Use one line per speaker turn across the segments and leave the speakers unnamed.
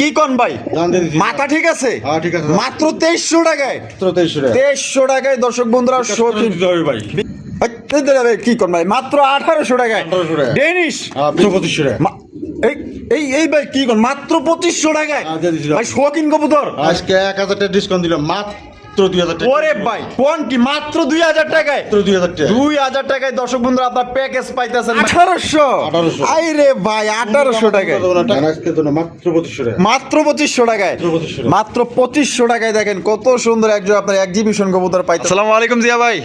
কি কন ভাই। মাথা ঠিক আছে?
হ্যাঁ।
মাত্র তেইশশো টাকায়।
তেইশশো
টাকায়। দর্শক বন্ধুরা
ভাই।
কি কন ভাই? মাত্র আঠারোশো টাকায়।
1800 টাকায়।
ডেনিশ।
হ্যাঁ পঁচিশশো টাকা
এই এই এই ভাই কি কন? মাত্র পঁচিশশো টাকায়।
হ্যাঁ।
ভাই শৌখিন কবুতর।
আজকে এক হাজার টাকা ডিসকাউন্ট দিলাম। মাত্র দুই হাজার টাকা।
ওরে ভাই কোন মাত্র দুই হাজার টাকায়।
মাত্র দুই হাজার টাকা।
দুই হাজার টাকায় দর্শক বন্ধুরা আপনার প্যাকেজ পাইতেছেন আঠারোশো। আই রে ভাই আঠারোশো টাকায়।
মাত্র পঁচিশশো টাকা।
মাত্র পঁচিশশো টাকায়।
মাত্র 2500 টাকা।
মাত্র পঁচিশশো টাকায় দেখেন কত সুন্দর একজন আপনার এক্সিবিশন কবুতর পাইতে আসসালামু আলাইকুম জিয়া ভাই।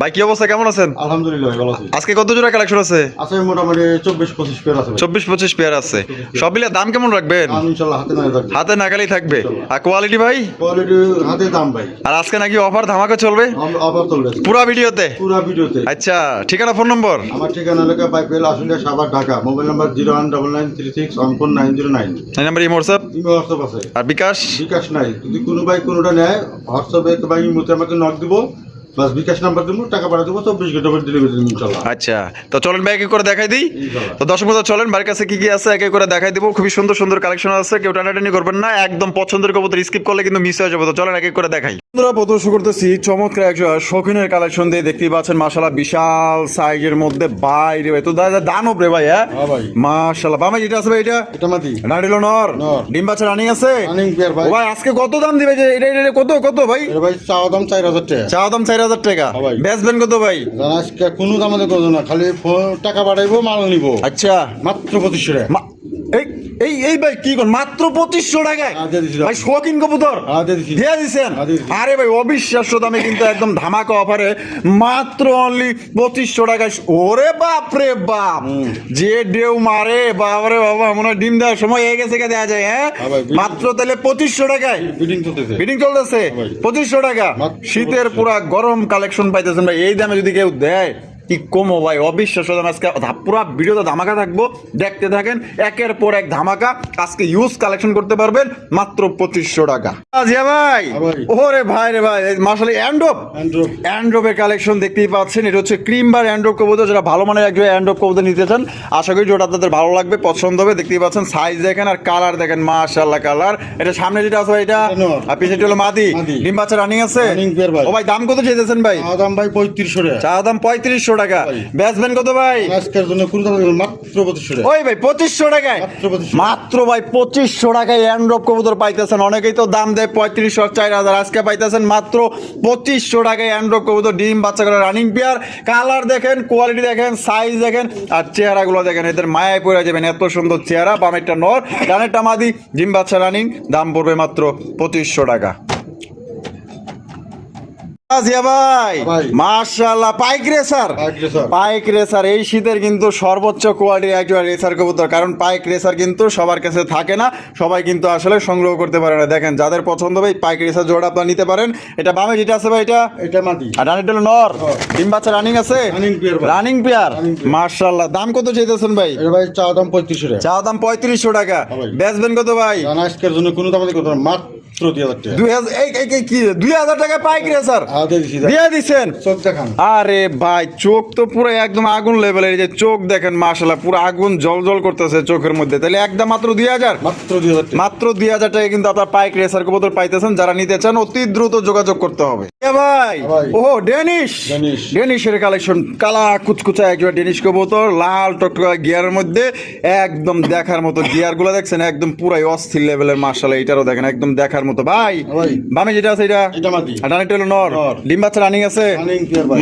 ভাই কি অবস্থা? কেমন আছেন?
আলহামদুলিল্লাহ ভালো আছি।
আজকে কত জোড়া কালেকশন আছে?
আছে মোটামুটি চব্বিশ পঁচিশ পেয়ার আছে
চব্বিশ পঁচিশ পেয়ার আছে। সব মিলে দাম কেমন রাখবেন?
হাতে না থাকবে।
নাগালি থাকবে। আর কোয়ালিটি ভাই?
কোয়ালিটি হাতে দাম ভাই।
আর আজকে নাকি অফার ধামাকা চলবে?
অভাব চলবে।
পুরা ভিডিওতে?
পুরো ভিডিওতে।
আচ্ছা ঠিকানা ফোন নম্বর?
আমার ঠিকানা এলাকা বাইপেল আসলে Savar Dhaka. Mobile number zero one double nine three six one four nine zero nine.
এই number imo WhatsApp
imo WhatsApp আছে।
আর বিকাশ?
বিকাশ নাই। যদি কোনো ভাই কোনোটা নেয় হোয়াটসঅ্যাপে বা ইমোতে আমাকে নক দিব। প্লাস বিকাশ নাম্বার দিব টাকা পাঠা দেবো চব্বিশ ঘণ্টা পর ডেলিভারি দিব ইনশাল্লাহ।
আচ্ছা তো চলেন ভাই একে করে দেখাই দিই। তো দর্শক বন্ধু চলেন কাছে কি কি আছে একে করে দেখাই দিব। খুবই সুন্দর সুন্দর কালেকশন আছে কেউ টানাটানি করবেন না একদম পছন্দের কবুতর স্কিপ করলে কিন্তু মিস হয়ে যাবে। তো চলেন এক করে দেখাই। বন্ধুরা প্রথম শুরু করতেছি চমৎকার একজন শৌখিনের কালেকশন দিয়ে দেখতেই পাচ্ছেন মাশাআল্লাহ বিশাল সাইজের মধ্যে বাইরে ভাই। তো দাদা দানব রে ভাই হ্যাঁ। মাশাআল্লাহ। বাবা যেটা আছে ভাই এটা?
এটা মাতি
নাড়িল নর। ডিম বাচ্চা রানিং আছে?
ভাই।
আজকে কত দাম দিবে যে এটা এটা কত কত ভাই?
ভাই চাওয়া দাম চার হাজার টাকা।
চা দাম চার হাজার টাকা।
হ্যাঁ।
বেচবেন কত ভাই?
আজকে কোনো দাম আমাদের করব না খালি টাকা পাঠাইবো মাল নিবো।
আচ্ছা।
মাত্র পঁচিশশো টাকা।
এই এই এই ভাই কি কোন মাত্র পঁচিশশো টাকায়?
হ্যাঁ।
ভাই শৌখিন কবুতর?
হ্যাঁ, দিয়ে হ্যাঁ।
আরে ভাই অবিশ্বাস্য দামে কিন্তু একদম ধামাকা অফারে মাত্র অনলি পঁচিশশো টাকায়। ওরে বাপ রে বাপ! যে ডেউ মারে বাবারে বাবা মনে হয় ডিম দেওয়ার সময় হয়ে গেছে দেওয়া যায় হ্যাঁ?
হ্যাঁ
মাত্র তাহলে পঁচিশশো টাকায়।
বিডিং চলতেছে। ভাই।
পঁচিশশো টাকা। শীতের পুরা গরম কালেকশন পাইতেছেন ভাই। এই দামে যদি কেউ দেয় কি কমো ভাই? অবিশ্বাস্য দাম আজকে। পুরা ভিডিওতে ধামাকা থাকব। দেখতে থাকেন একের পর এক ধামাকা। আজকে ইউজ কালেকশন করতে পারবেন মাত্র পঁচিশশো টাকা। জিয়া ভাই!
হ্যাঁ
ওরে ভাই রে ভাই মাসালি অ্যান্ড্রপ। অ্যান্ড্রপের কালেকশন দেখতেই পাচ্ছেন এটা হচ্ছে ক্রিম বার অ্যান্ড্রপ কবুতর। যারা ভালো মানের একজন অ্যান্ড্রপ কবুতর নিতে চান আশা করি যেটা তাদের ভালো লাগবে পছন্দ হবে। দেখতেই পাচ্ছেন সাইজ দেখেন আর কালার দেখেন মাশাআল্লাহ কালার এটা সামনে যেটা আছে ভাই এটা? আর পিছনে হলো মাদি। ডিম বাচ্চা রানিং আছে?
ভাই।
ও ভাই দাম কত চেয়েছেন ভাই?
দাম ভাই পঁয়ত্রিশশো টাকা।
চা দাম পঁয়ত্রিশশো টাকা
ভাই।
বেচবেন কত ভাই?
আজকের জন্য কোনো মাত্র পঁচিশশো টাকা।
ওই ভাই পঁচিশশো টাকায়।
মাত্র
ভাই পঁচিশশো টাকায় অ্যান্ড্রপ কবুতর পাইতেছেন। অনেকেই তো দাম দেয় পঁয়ত্রিশশো চার হাজার। আজকে পাইতেছেন মাত্র পঁচিশশো টাকায় অ্যান্ড্রপ কবুতর ডিম বাচ্চা করে রানিং পেয়ার কালার দেখেন কোয়ালিটি দেখেন সাইজ দেখেন আর চেহারাগুলো দেখেন এদের মায়ায় পড়ে যাবেন। এত সুন্দর চেহারা বামেরটা নর ডানেরটা মাদি। ডিম বাচ্চা রানিং দাম পড়বে মাত্র পঁচিশশো টাকা। জিয়া ভাই।
ভাই।
পাইক রেসার
পাইক রেসার।
এই শীতের কিন্তু সর্বোচ্চ কোয়ালিটির একজন রেসার কবুতর। কারণ পাইক রেসার কিন্তু সবার কাছে থাকে না সবাই কিন্তু আসলে সংগ্রহ করতে পারে না। দেখেন যাদের পছন্দ হবে পাইক রেসার জোড়া আপনারা নিতে পারেন। এটা বামে যেটা আছে ভাই এটা?
এটা মাতি
আর ডানের নর। ডিম বাচ্চা রানিং আছে? পেয়ার
Running
দাম কত চাইতেছেন ভাই?
এটা ভাই চাওয়া দাম পঁয়ত্রিশশো টাকা।
চা দাম পঁয়ত্রিশশো টাকা।
হ্যাঁ।
বেচবেন কত ভাই?
আজকের জন্য কোনো দাম মাত্র টাকা।
এই কি? দুই হাজার টাকা পাইক রেসার
হ্যাঁ, দিয়ে দিছি, দেখ।
দিয়ে দিছেন?
চোখ দেখান।
আরে ভাই চোখ তো পুরো একদম আগুন লেভেলের যে চোখ দেখেন মাশাল্লাহ পুরো আগুন জল জল করতেছে চোখের মধ্যে। তাহলে একদম মাত্র দুই হাজার?
মাত্র দুই হাজার টাকা।
মাত্র দুই হাজার টাকা কিন্তু আপনার পাইক রেসার কবুতর পাইতেছেন যারা নিতে চান অতি দ্রুত যোগাযোগ করতে হবে। ভাই। ও ডেনিশ।
ডেনিশ।
ডেনিশের কালেকশন কালা কুচকুচা একজন ডেনিশ কবুতর লাল টকটকা গিয়ারের মধ্যে একদম দেখার মতো গিয়ারগুলো দেখছেন একদম পুরাই অস্থির লেভেলের মার্শাল এটারও দেখেন একদম দেখার মতো। ভাই। বামে যেটা আছে এটা?
এটা
নর।
নর।
ডিম বাচ্চা রানিং আছে?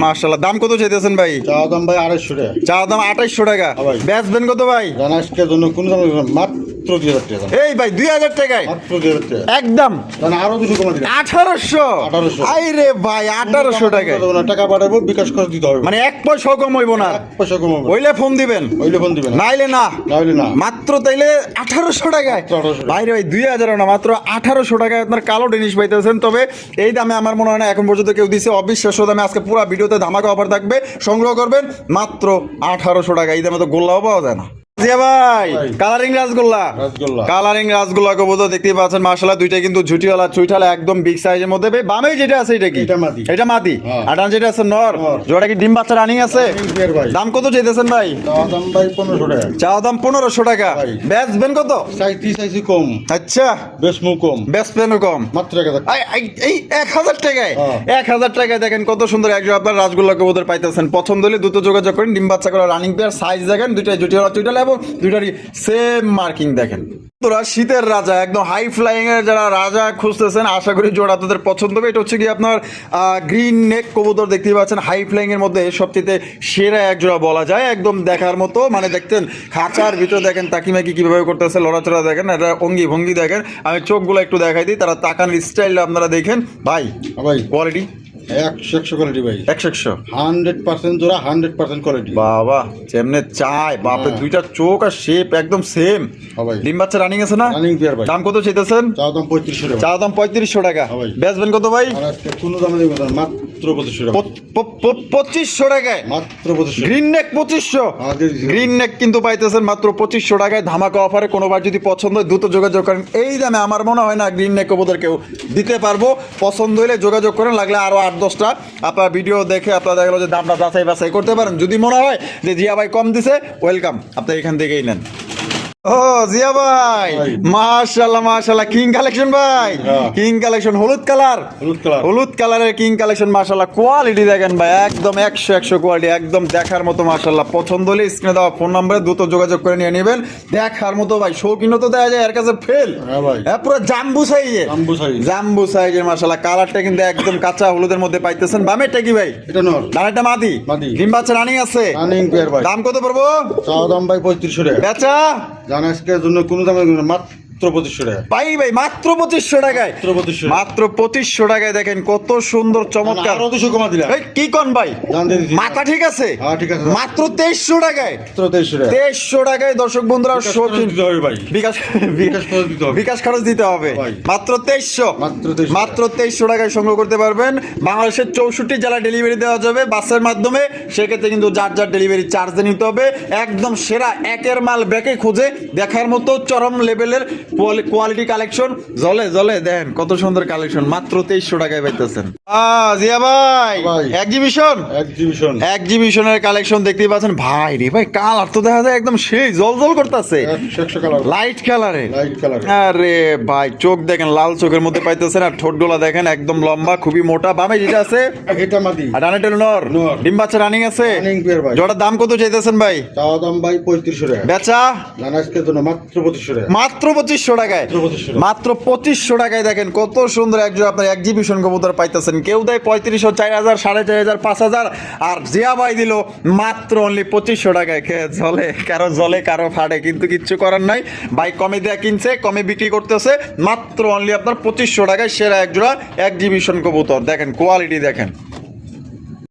মার্শাল্লাহ দাম কত চাইতেছেন ভাই?
চাওয়া দাম ভাই আড়াইশো টাকা।
চা দাম আঠাইশশো টাকা।
হ্যাঁ।
বেচবেন কত ভাই?
জন্য কোন না, মাত্র দুই হাজার টাকা।
এই ভাই দুই হাজার টাকায়?
মাত্র দুই হাজার টাকা।
একদম।
আরও দুশো কমা দিলাম।
আঠারোশো?
1800
আই রে ভাই আঠারোশো টাকায়।
টাকা পাঠাবো বিকাশ দিতে হবে।
মানে এক পয়সাও কম হইব না।
এক পয়সা
হইলে ফোন দিবেন।
ওইলে ফোন দিবেন।
নাইলে না। মাত্র তাইলে আঠারোশো টাকায়।
মাত্র 1800
বাইরে ভাই দুই হাজার না মাত্র আঠারোশো টাকায় আপনার কালো জিনিস পাইতেছেন। তবে এই দামে আমার মনে হয় না এখন পর্যন্ত কেউ দিছে। অবিশ্বাস্য দামে আজকে পুরো ভিডিওতে ধামাকা অফার থাকবে। সংগ্রহ করবেন মাত্র আঠারোশো টাকা। এই দামে তো গোল্লাও পাওয়া যায় না। জিয়া ভাই। কালারিং রাসগোল্লা
রাসগোল্লা।
কালারিং রাসগোল্লা কবুতর দেখতেই পাচ্ছেন। মাশাআল্লাহ দুইটা কিন্তু ঝুটিওয়ালা চুইঠালা একদম বিগ সাইজের মধ্যে। ভাই বামে যেটা আছে এটা কি?
এটা মাদি।
এটা মাদি।
হ্যাঁ।
আর ডান যেটা আছে নর।
নর।
জোড়া কি ডিম বাচ্চা রানিং আছে?
Running pair ভাই।
দাম কত চাইতেছেন ভাই?
দাম ভাই পনেরোশো টাকা।
চা দাম পনেরোশো টাকা। বেচবেন কত?
চাইছি চাইছি কম।
আচ্ছা।
কম। মাত্র
এই- টাকায়। এক হাজার টাকায় দেখেন কত সুন্দর একজন আপনার রাসগোল্লা কবুতর পাইতেছেন। পছন্দ হলে দ্রুত যোগাযোগ করেন। ডিম বাচ্চা করা রানিং পেয়ার সাইজ দেখেন দুইটাই জুটিওয়ালা চুইটালা এবং দুইটারই সেম মার্কিং দেখেন। তোরা শীতের রাজা একদম হাই ফ্লাইং এর যারা রাজা খুঁজতেছেন আশা করি জোড়া তাদের পছন্দ হবে। এটা হচ্ছে কি আপনার গ্রিন নেক কবুতর দেখতে পাচ্ছেন। হাই ফ্লাইং এর মধ্যে সবচেয়ে সেরা এক জোড়া বলা যায়। একদম দেখার মতো মানে দেখতেন খাঁচার ভিতরে দেখেন তাকিমাকি কীভাবে করতেছে লড়াচড়া দেখেন এটা অঙ্গি ভঙ্গি দেখেন। আমি চোখগুলো একটু দেখাই দিই তারা তাকানোর স্টাইলটা আপনারা দেখেন। ভাই
ভাই।
কোয়ালিটি
একশো একশো কোয়ালিটি ভাই
একশো একশো।
হান্ড্রেড পার্সেন্ট জোড়া হান্ড্রেড পার্সেন্ট কোয়ালিটি
বাবা যেমনে চাই বাপে
হ্যাঁ।
দুইটা চোখ আর শেপ একদম সেম
হ্যাঁ
ডিম বাচ্চা রানিং আছে না?
রানিং পেয়ার ভাই।
দাম কত চাইতেছেন?
দাম পঁয়ত্রিশশো টাকা।
চা দাম পঁয়ত্রিশশো টাকা।
হ্যাঁ।
বেচবেন কত ভাই?
আর কোনো দামে দেবো মাত্র পঁচিশশো টাকা।
পঁচিশশো টাকায়?
মাত্র পঁচিশশো।
গ্রিন নেক পঁচিশশো।
দিয়ে
গ্রিন নেক কিন্তু পাইতেছেন মাত্র পঁচিশশো টাকায়। ধামাকা অফারে কোনোবার যদি পছন্দ হয় দ্রুত যোগাযোগ করেন। এই দামে আমার মনে হয় না গ্রিন নেক ওদের কেউ দিতে পারব। পছন্দ হলে যোগাযোগ করেন লাগলে আরও আট দশটা। আপনার ভিডিও দেখে আপনার দেখা গেলো যে দামটা যাচাই বাছাই করতে পারেন। যদি মনে হয় যে জিয়া ভাই কম দিছে ওয়েলকাম আপনি এখান থেকেই নেন। ও জিয়া ভাই। মাশাল্লাহ মাশাল্লাহ কিং কালেকশন ভাই।
হ্যাঁ।
কিং কালেকশন হলুদ কালার।
হলুদ কালার।
হলুদ কালারের কিং কালেকশন মাশাল্লাহ কোয়ালিটি দেখেন ভাই একদম একশো একশো কোয়ালিটি একদম দেখার মতো মাশাল্লাহ পছন্দ হলে স্ক্রিনে দেওয়া ফোন নম্বরে দ্রুত যোগাযোগ করে নিয়ে নেবেন। দেখার মতো ভাই শৌখিনও তো দেওয়া যায় এর কাছে ফেল
হ্যাঁ ভাই।
হ্যাঁ পুরো জাম্বু সাইজের
জাম্বু
সাইজের মাশাল্লাহ কালারটা কিন্তু একদম কাঁচা হলুদের মধ্যে পাইতেছেন। বামেরটা কি ভাই?
এটা নর।
ডানেরটা মাদি?
মাদি।
ডিম বাচ্চা রানিং আছে?
রানিং পেয়ার ভাই।
দাম কত পড়ব?
চাওয়া দাম ভাই পঁয়ত্রিশশো টাকা।
বেচা?
জানা আজকের কোনো দামে না মাত্র পঁচিশশো টাকা।
পাই ভাই মাত্র পঁচিশশো টাকায়।
মাত্র পঁচিশশো
মাত্র পঁচিশশো টাকায় দেখেন কত সুন্দর চমৎকার।
আরও দুশো কমা দিলাম।
এই, কি কন ভাই?
জান দিয়ে দিছি।
মাথা ঠিক আছে?
ঠিক আছে।
মাত্র তেইশশো টাকায়।
মাত্র তেইশশো টাকা।
তেইশশো টাকায় দর্শক বন্ধুরা
বিকাশ খরচ দিতে হবে ভাই।
বিকাশ
বিকাশ খরচ দিতে হবে।
বিকাশ খরচ দিতে হবে। মাত্র তেইশশো।
মাত্র 2300
তেইশশো টাকায় সংগ্রহ করতে পারবেন। বাংলাদেশের চৌষট্টি জেলা ডেলিভারি দেওয়া যাবে বাসের মাধ্যমে। সেক্ষেত্রে কিন্তু যার যার ডেলিভারি চার্জ নিতে হবে। একদম সেরা একের মাল ব্যাকে খুঁজে দেখার মতো চরম লেভেলের কোয়ালিটি কালেকশন জলে জলে দেন কত সুন্দর কালেকশন মাত্র তেইশশো টাকায় পাইতেছেন। জিয়া ভাই
ভাই।
এক্সিবিশন
এক্সিবিশন
এক্সিবিশনের কালেকশন দেখতেই পাচ্ছেন। ভাই রে ভাই কালার তো দেখা যায় একদম সেই জল জল করতেছে।
একশো একশো কালার
লাইট কালারে আরে ভাই চোখ দেখেন লাল চোখের মধ্যে পাইতেছেন। আর ঠোঁটগুলা দেখেন একদম লম্বা খুবই মোটা। বামে যেটা আছে
এটা মাদি।
আর ডানে টেল নর।
নর।
ডিম বাচ্চা রানিং আছে?
ভাই।
জোড়ার দাম কত চাইতেছেন ভাই?
চাওয়া দাম ভাই পঁয়ত্রিশশো টাকা।
বেচা?
জানা আজকের জন্য মাত্র পঁচিশশো টাকা।
মাত্র পঁচিশশো টাকায়।
মাত্র 2500 টাকা।
মাত্র পঁচিশশো টাকায় দেখেন কত সুন্দর একজন আপনার এক্সিবিশন কবুতর পাইতেছেন। কেউ দেয় পঁয়ত্রিশশো চার হাজার সাড়ে চার হাজার পাঁচ হাজার আর জিয়া ভাই দিল মাত্র অনলি পঁচিশশো টাকায়। খেয়ে জলে কারও জলে কারও ফাটে কিন্তু কিচ্ছু করার নাই। বাইক কমে দেয়া কিনছে কমে বিক্রি করতেছে মাত্র অনলি আপনার পঁচিশশো টাকায় সেরা একজোড়া এক্সিবিশন কবুতর। দেখেন কোয়ালিটি দেখেন।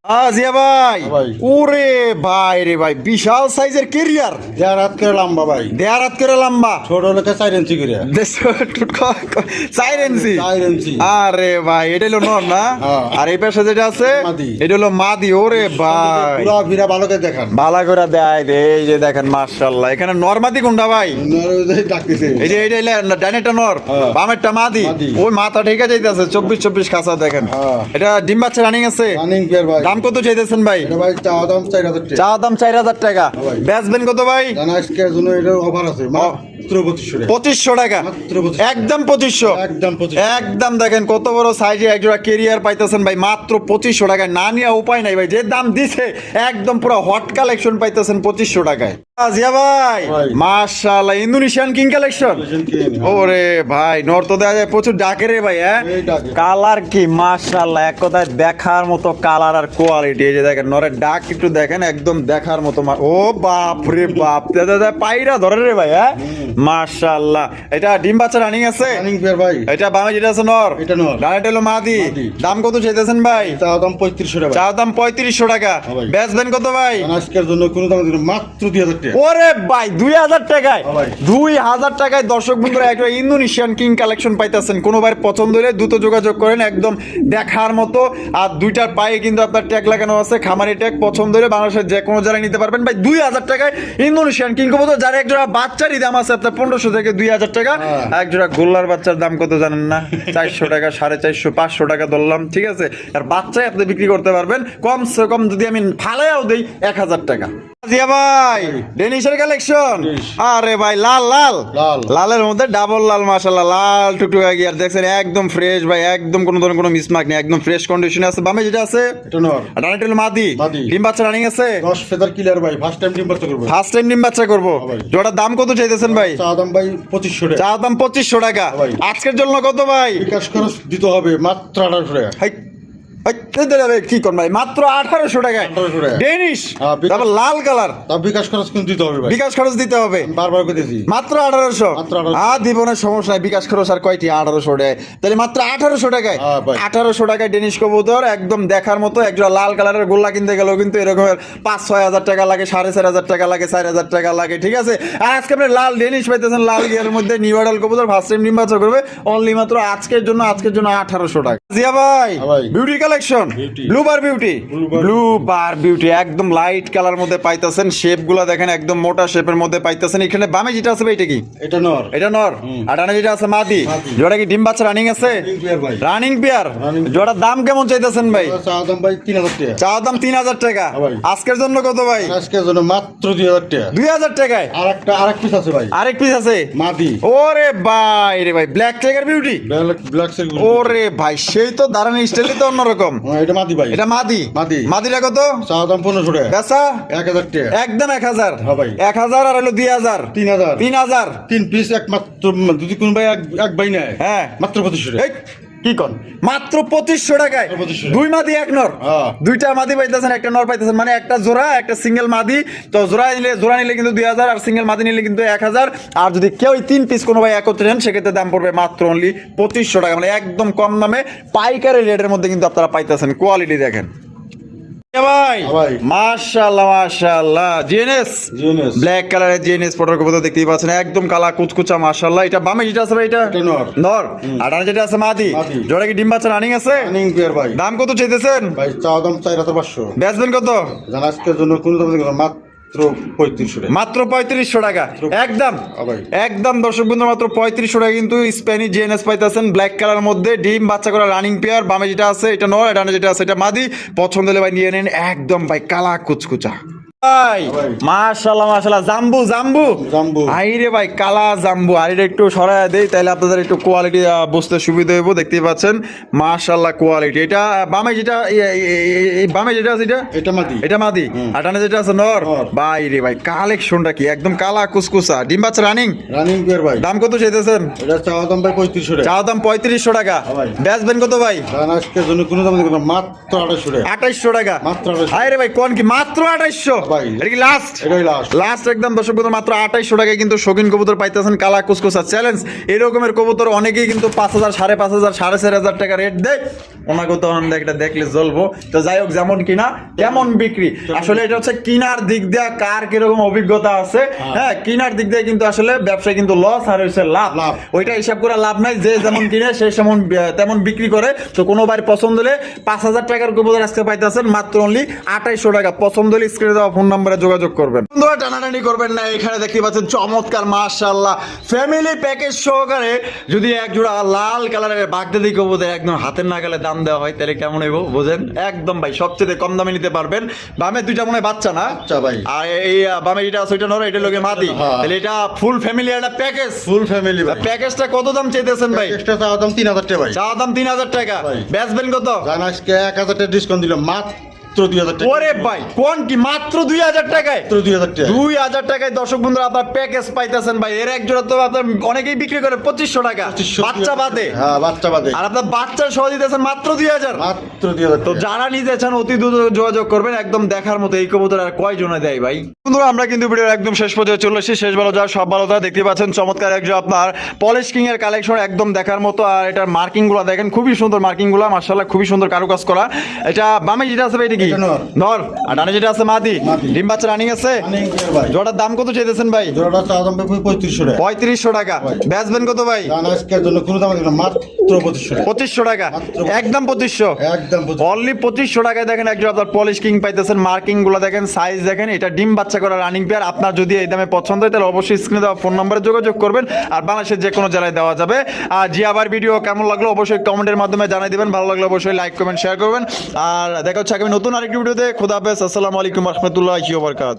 জিয়া ভাই।
ভাই।
ওরে ভাই রে ভাই বিশাল সাইজের কেরিয়ার।
দেড় রাত করে লম্বা ভাই।
দেড় হাত করে লম্বা।
ছোট লেখা চার ইঞ্চি করে। চার ইঞ্চি।
আরে ভাই এটা হলো নর না?
হ্যাঁ।
আর এই পাশে যেটা আছে এটা হলো মাদি ওরে ভাই।
পুরা ভিড়া ভালো করে দেখান।
ভালো করে দেয় রে এই যে দেখেন মার্শাল্লাহ এখানে নরমাদি কোনটা ভাই? এই যে ডানেরটা নর
হ্যাঁ।
বামেরটা মাদি। ওই মাথা ঠিক আছে যাইতেছে চব্বিশ চব্বিশ খাসা দেখেন।
হ্যাঁ।
এটা ডিম বাচ্চা রানিং আছে?
রানিং পেয়ার ভাই।
দাম কত চাইতেছেন ভাই?
ভাই চাওয়া দাম চার হাজার টাকা।
চা দাম চার হাজার টাকা। বেচবেন কত ভাই?
জানা জন্য এটার অফার আছে পঁচিশশো টাকা।
পঁচিশশো টাকা?
মাত্র 2500
একদম পঁচিশশো?
একদম
একদম দেখেন কত বড় সাইজে একজোড়া কেরিয়ার পাইতেছেন ভাই মাত্র পঁচিশশো টাকায়। না নিয়ে উপায় নাই ভাই যে দাম দিছে একদম পুরো হট কালেকশন পাইতেছেন পঁচিশশো টাকায়। জিয়া ভাই।
ভাই।
মার্শাল্লাহ ইন্দোনেশিয়ান কিং কালেকশন। ওরে ভাই নর তো যায় প্রচুর ডাকে রে ভাই হ্যাঁ? কালার কি মার্শাল্লাহ এক কথায় দেখার মতো কালার আর কোয়ালিটি। এই যে দেখেন নরের ডাক একটু দেখেন একদম দেখার মতো ও বাপ রে বাপ দাদা দাদা ধরে রে ভাই হ্যাঁ? মাশাআল্লাহ এটা ডিম বাচ্চা রানিং আছে?
রানিং পেয়ার ভাই।
এটা বামে যেটা আছে নর?
এটা নর।
ডানেটা হলো মাদি।
মাদি।
দাম কত চাইতেছেন ভাই?
চা দাম পঁয়ত্রিশশো টাকা।
চা দাম পঁয়ত্রিশশো টাকা।
হ্যাঁ।
বেচবেন কত ভাই?
আজকের জন্য কোনো দাম মাত্র টাকা।
ওরে ভাই দুই হাজার টাকায় দুই হাজার টাকায় দর্শক বন্ধুরা একটা ইন্দোনেশিয়ান কিং কালেকশন পাইতেছেন। কোনো ভাই পছন্দ হলে দ্রুত যোগাযোগ করেন একদম দেখার মতো। আর দুইটার পায়ে কিন্তু আপনার ট্যাগ লাগানো আছে খামারি ট্যাগ পছন্দ হলে বাংলাদেশের যে কোনো জায়গায় নিতে পারবেন। ভাই দুই হাজার টাকায় ইন্দোনেশিয়ান কিং কবুতর যার একজোড়া বাচ্চারই দাম আছে আপনার পনেরোশো থেকে দুই হাজার টাকা।
হ্যাঁ।
একজোড়া গোল্লার বাচ্চার দাম কত জানেন না? চারশো টাকা সাড়ে চারশো পাঁচশো টাকা ধরলাম ঠিক আছে? আর বাচ্চাই আপনি বিক্রি করতে পারবেন। কমসে কম যদি আমি ফালাইও দিই এক হাজার টাকা। জিয়া ভাই ডেনিশের কালেকশন আরে ভাই লাল লাল।
লাল।
লালের মধ্যে ডাবল লাল মাশাল্লাহ লাল টুকটুকা গিয়ার দেখছেন একদম ফ্রেশ ভাই একদম কোনো ধরনের কোনো মিসমার্ক নেই একদম ফ্রেশ কন্ডিশনে আছে। বামে যেটা আছে
এটা নর।
রানিটা হলো মাদি। ডিম বাচ্চা রানিং আছে?
দশ ফেদার ক্লিয়ার ভাই ফার্স্ট টাইম ডিম বাচ্চা করব।
ফার্স্ট টাইম ডিম বাচ্চা করব।
হ্যাঁ।
জোড়ার দাম কত চাইতেছেন ভাই?
চা দাম ভাই পঁচিশশো টাকা।
চা দাম পঁচিশশো টাকা।
ভাই।
আজকের জন্য কত ভাই?
বিকাশ খরচ দিতে হবে মাত্র আঠারোশো টাকা।
হাই, হাই, কি কোন ভাই? মাত্র আঠারোশো টাকায়। ডেনিশ
হ্যাঁ,
তারপর লাল কালার।
বিকাশ খরচ কিন্তু দিতে হবে
বিকাশ খরচ দিতে হবে।
বারবার কইতেছি।
মাত্র আঠারোশো। আর দিবনের সমস্যা নাই বিকাশ খরচ আর কয়টি? আঠারোশো টাকায়। তাহলে মাত্র আঠারোশো টাকায়।
হ্যাঁ,
আঠারোশো টাকায় ডেনিশ কবুতর একদম দেখার মতো একজোড়া লাল কালারের গোল্লা কিনতে গেলেও কিন্তু এরকমের পাঁচ ছয় হাজার টাকা লাগে সাড়ে চার হাজার টাকা লাগে চার হাজার টাকা লাগে ঠিক আছে? আর আজকে আপনি লাল ডেনিশ পাইতেছেন লাল গিয়ারের মধ্যে নিউ আডাল কবুতর ফার্স্ট টাইম নির্বাচন করবে অনলি মাত্র আজকের জন্য আজকের জন্য আঠারোশো টাকা। জিয়া ভাই
হ্যাঁ, ভাই।
Beauty collection
Beauty।
Blue bar beauty
Blue
blue bar beauty একদম লাইট কালার মধ্যে পাইতেছেন দেখেন একদম মোটা শেপের মধ্যে পাইতেছেন। এখানে বামে যেটা আছে এটা কি?
এটা নর।
এটা নর। আর ডানে যেটা আছে মাদি। জোড়া কি ডিম বাচ্চা রানিং আছে? রানিং পেয়ার
Running
জোড়ার দাম কেমন চাইতেছেন ভাই?
চা দাম ভাই তিন হাজার টাকা। হ্যাঁ
আজকের জন্য কত ভাই?
আজকের জন্য মাত্র দুই হাজার টাকা।
দুই হাজার টাকায়?
আর একটা আর পিস আছে ভাই।
আরেক পিস আছে?
মাদি।
ওরে ভাই রে ভাই ব্ল্যাক টাইগার বিউটি
ব্ল্যাক
ওরে ভাই সেই তো দাঁড়ানোর স্টাইলই তো অন্যরকম।
এটা মাদি ভাই।
এটা মাদি।
মাদি।
মাদিটা কত?
চা দাম পনেরোশো টাকা।
বেচা?
এক হাজার টাকা।
একদম এক হাজার।
হ্যাঁ ভাই।
এক হাজার আর হলো দুই হাজার।
তিন হাজার।
তিন হাজার।
তিন পিস এক মাত্র যদি কোন ভাই এক ভাই নেয়।
হ্যাঁ।
মাত্র পঁচিশশো টাকা।
এই, কি কন? মাত্র পঁচিশশো টাকায়। দুই মাদি এক নর।
হ্যাঁ।
দুইটা মাদি পাইতেছেন একটা নর পাইতেছেন। মানে একটা জোড়া একটা সিঙ্গেল মাদি। তো জোড়া নিলে জোড়া নিলে কিন্তু দুই হাজার আর সিঙ্গেল মাদি নিলে কিন্তু এক হাজার। আর যদি কেউ তিন পিস কোনো ভাই একত্রে নেন সেক্ষেত্রে দাম পড়বে মাত্র অনলি পঁচিশশো টাকা। মানে একদম কম দামে পাইকারি রেটের মধ্যে কিন্তু আপনারা পাইতেছেন। কোয়ালিটি দেখেন। ভাই? মাশাআল্লাহ মাশাআল্লাহ। জিএনএস
জিএনএস
ব্ল্যাক কালারের জিএনএস পটার কবুতর দেখতেই পাচ্ছেন। একদম কালা কুচকুচা মাশাআল্লাহ। এটা বামে যেটা আছে ভাই এটা?
নর।
নর। আর ডানে যেটা আছে মাদি। জোড়া কি ডিম বাচ্চা রানিং আছে?
রানিং পেয়ার ভাই।
দাম কত চাইতেছেন?
ভাই চা দাম চার হাজার পাঁচশো।
বেচবেন কত?
জান আজকের জন্য কোন দাম মাত্র পঁয়ত্রিশশো টাকা
মাত্র পঁয়ত্রিশশো টাকা। একদম। একদম দর্শক বন্ধু মাত্র পঁয়ত্রিশশো টাকা কিন্তু জিএনএস পাইতেছেন। ব্ল্যাক কালার মধ্যে ডিম বাচ্চা করা রানিং পেয়ার বামে যেটা আছে এটা নয় ডানে যেটা আছে এটা মাদি। পছন্দ হলে ভাই নিয়ে নেন। একদম ভাই কালা কুচকুচা। ভাই। মাশাআল্লাহ মাশাআল্লাহ জাম্বু জাম্বু।
জাম্বু।
আইরে ভাই কালা জাম্বু। আর এটা একটু সরায় দেই তাহলে আপনাদের একটু কোয়ালিটি বুঝতে সুবিধা হইব। দেখতেই পাচ্ছেন মাশাআল্লাহ কোয়ালিটি এটা বামে যেটা এ- এ- এ- এ- বামে যেটা আছে এটা?
এটা মাদি।
এটা মাদি। আর ডানে যেটা আছে নর?
নর।
ভাই রে ভাই কালেকশনটা কি? একদম কালা কুসকুসা। ডিম বাচ্চা রানিং
রানিং ভাই।
দাম কত চাইতেছেন?
এটা চা দাম ভাই পঁয়ত্রিশশো টাকা।
চা দাম টাকা।
হ্যাঁ
বেচবেন কত ভাই?
জন্য কোন দাম মাত্র আঠাশশো টাকা।
আঠাইশশো টাকা।
মাত্র 2800
আরে ভাই কোন কি? মাত্র আঠাইশশো।
ভাই।
এটা কি লাস্ট
এটাই লাস্ট
লাস্ট একদম দর্শক বন্ধু মাত্র আঠাইশশো টাকায় কিন্তু শৌখিন কবুতর পাইতেছেন কালা কুসকুসা। চ্যালেঞ্জ এরকমের কবুতর অনেকেই কিন্তু পাঁচ হাজার সাড়ে পাঁচ হাজার সাড়ে চার হাজার টাকা রেট দেয়। ওনাকে তো আমরা একটা দেখলে জ্বলবো। তো যাই হোক যেমন কিনা তেমন বিক্রি। আসলে এটা হচ্ছে কিনার দিক দিয়ে কার কীরকম অভিজ্ঞতা আছে। হ্যাঁ। কিনার দিক দিয়ে কিন্তু আসলে ব্যবসায় কিন্তু লস আর হচ্ছে লাভ।
লাভ।
ওইটা হিসাব করে লাভ নাই যে যেমন কিনে সে সেমন তেমন বিক্রি করে। তো কোনো বার পছন্দ হলে পাঁচ হাজার টাকার কবুতর আজকে পাইতেছেন মাত্র অনলি আঠাইশশো টাকা। পছন্দ হলে স্ক্রিনে দেওয়া ফোন নাম্বারে যোগাযোগ করবেন। বন্ধুরা টানাটানি করবেন না এখানে দেখতে পাচ্ছেন চমৎকার মাশাআল্লাহ। ফ্যামিলি প্যাকেজ সহকারে যদি এক জোড়া লাল কালারের বাগদাদি কবুতর একদম হাতের নাগালে দাম দেওয়া হয় তাহলে কেমন হইব বুঝেন? একদম ভাই সবচেয়ে কম দামে নিতে পারবেন। বামে দুইটা মনে বাচ্চা না?
আচ্ছা ভাই।
আর এই বামে এটা আছে ওইটা নর এটা লোকে মাদি।
হ্যাঁ।
তাহলে এটা ফুল ফ্যামিলি একটা প্যাকেজ
ফুল ফ্যামিলি
প্যাকেজটা কত দাম চাইতেছেন ভাই?
এক্সট্রা চা দাম তিন হাজার টাকা ভাই।
চা দাম তিন হাজার টাকা।
ভাই।
বেন কত?
জানাস এক হাজার টাকা ডিসকাউন্ট দিলাম মাত্র দুই হাজার টাকা।
ওরে ভাই কোন কি মাত্র দুই হাজার টাকায়?
মাত্র দুই হাজার টাকা।
দুই হাজার টাকায় দর্শক বন্ধুরা আপনার প্যাকেজ পাইতেছেন ভাই। এর এক জোড়া তো আপনার অনেকেই বিক্রি করে পঁচিশশো টাকা। বাচ্চা বাদে।
হ্যাঁ বাচ্চা বাদে।
আর আপনার বাচ্চা সহ দিতেছেন মাত্র দুই হাজার।
মাত্র দুই হাজার
তো যারা নিতে চান অতি দ্রুত যোগাযোগ করবেন। একদম দেখার মতো এই কবুতর আর কয় জনে দেয় ভাই? বন্ধুরা আমরা কিন্তু ভিডিওর একদম শেষ পর্যায়ে চলে এসেছি। শেষ ভালো যা সব ভালো যা দেখতে পাচ্ছেন। চমৎকার একজন আপনার পলিশ কিং এর কালেকশন একদম দেখার মতো। আর এটার মার্কিংগুলো দেখেন খুবই সুন্দর মার্কিংগুলো। মার্শাল্লাহ খুবই সুন্দর কারুকাজ করা। এটা বামে যেটা আছে ভাই এটা কি?
নর।
আর ডানে যেটা আছে মাদি। ডিম বাচ্চা রানিং আছে? জোড়ার দাম কত চাইতেছেন ভাই?
দাম পঁয়ত্রিশশো টাকা।
পঁয়ত্রিশশো টাকা। কত ভাই?
দাম কোনো দাম মাত্র পঁচিশশো
পঁচিশশো টাকা। একদম পঁচিশশো।
একদম
অনলি পঁচিশশো টাকায় দেখেন একজন আপনার পলিশ কিং পাইতেছেন মার্কিংগুলো দেখেন সাইজ দেখেন এটা ডিম বাচ্চা করা রানিং পেয়ার আপনার যদি এই দামে পছন্দ হয় তাহলে অবশ্যই স্ক্রিনে দেওয়া ফোন নম্বরে যোগাযোগ করবেন। আর বাংলাদেশের যে কোনো জেলায় দেওয়া যাবে। আর জি আবার ভিডিও কেমন লাগল অবশ্যই কমেন্টের মাধ্যমে জানাই দিবেন। ভালো লাগলে অবশ্যই লাইক কমেন্ট শেয়ার করবেন। আর দেখা হচ্ছে আগামী নতুন আরেকটি ভিডিওতে। খোদা হাফেজ। আসসালামু আলাইকুম রহমতুল্লাহ বরকাত